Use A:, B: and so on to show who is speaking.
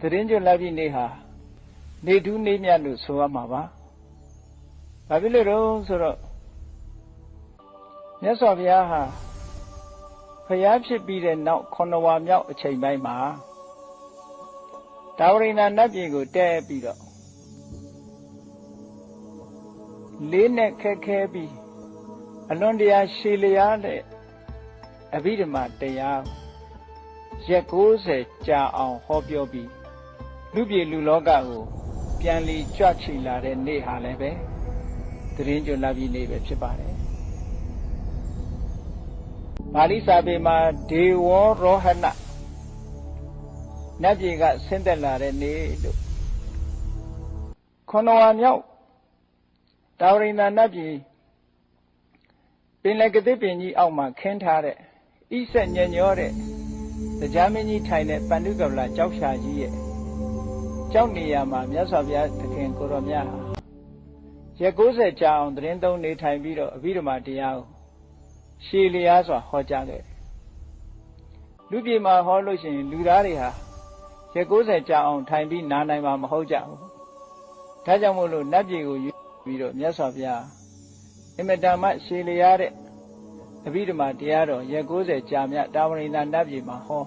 A: သတင်းကျွတ်လက်ပြည်နေ့ဟာနေထူးနေမြတ်လို့ဆိုရမှာပါ။ဘာဖြစ်လို့လဲဆိုတော့မြတ်စွာဘုရားဟာဖျားဖြစ်ပြီးတဲ့နောက်ခုနဝါမြောက်အချိန်ပိုင်းမှာတာဝရိဏနတ်ပြည်ကိုတဲပြီးတော့လေးနဲ့ခက်ခဲပြီးအလွန်တရာရှည်လျားတဲ့အဘိဓမ္မာတရားရက်90ကြာအောင်ဟောပြောပြီး လူပြည်လူလောကကိုပြန်လီကြွချီလာတဲ့နေ့ဟာလည်းပဲသတင်းကြွလာပြီးနေ့ပဲဖြစ်ပါတယ်ပါဠိစာပေမှာဒေဝရောဟဏနတ်ပြည်ကဆင်းသက်လာတဲ့နေ့လို့ခொနဝါမြောက်တာဝရိန္ဒနတ်ပြည်ပင်လယ်ကတိပင်ကြီးအောက်မှာခင်းထားတဲ့ဣဆက်ညညောတဲ့တရားမင်းကြီးထိုင်တဲ့ပန္ဓုကဗလာကြောက်ဖြာကြီးရဲ့ ကြောက်နေရမှာမြတ်စွာဘုရားသခင်ကိုရောမြတ်ဟာရက်90ကြာအောင်သတင်းသုံးနေထိုင်ပြီးတော့အဘိဓမ္မာတရားကိုရှည်လျားစွာဟောကြားခဲ့တယ်လူပြေမှာဟောလို့ရှိရင်လူသားတွေဟာရက်90ကြာအောင်ထိုင်ပြီးနားနိုင်မှာမဟုတ်ကြဘူးဒါကြောင့်မို့လို့နတ်ပြည်ကိုယူပြီးတော့မြတ်စွာဘုရားအင်မတန်မှရှည်လျားတဲ့အဘိဓမ္မာတရားတော်ရက်90ကြာမြတ်တာဝရိန္ဒနတ်ပြည်မှာဟော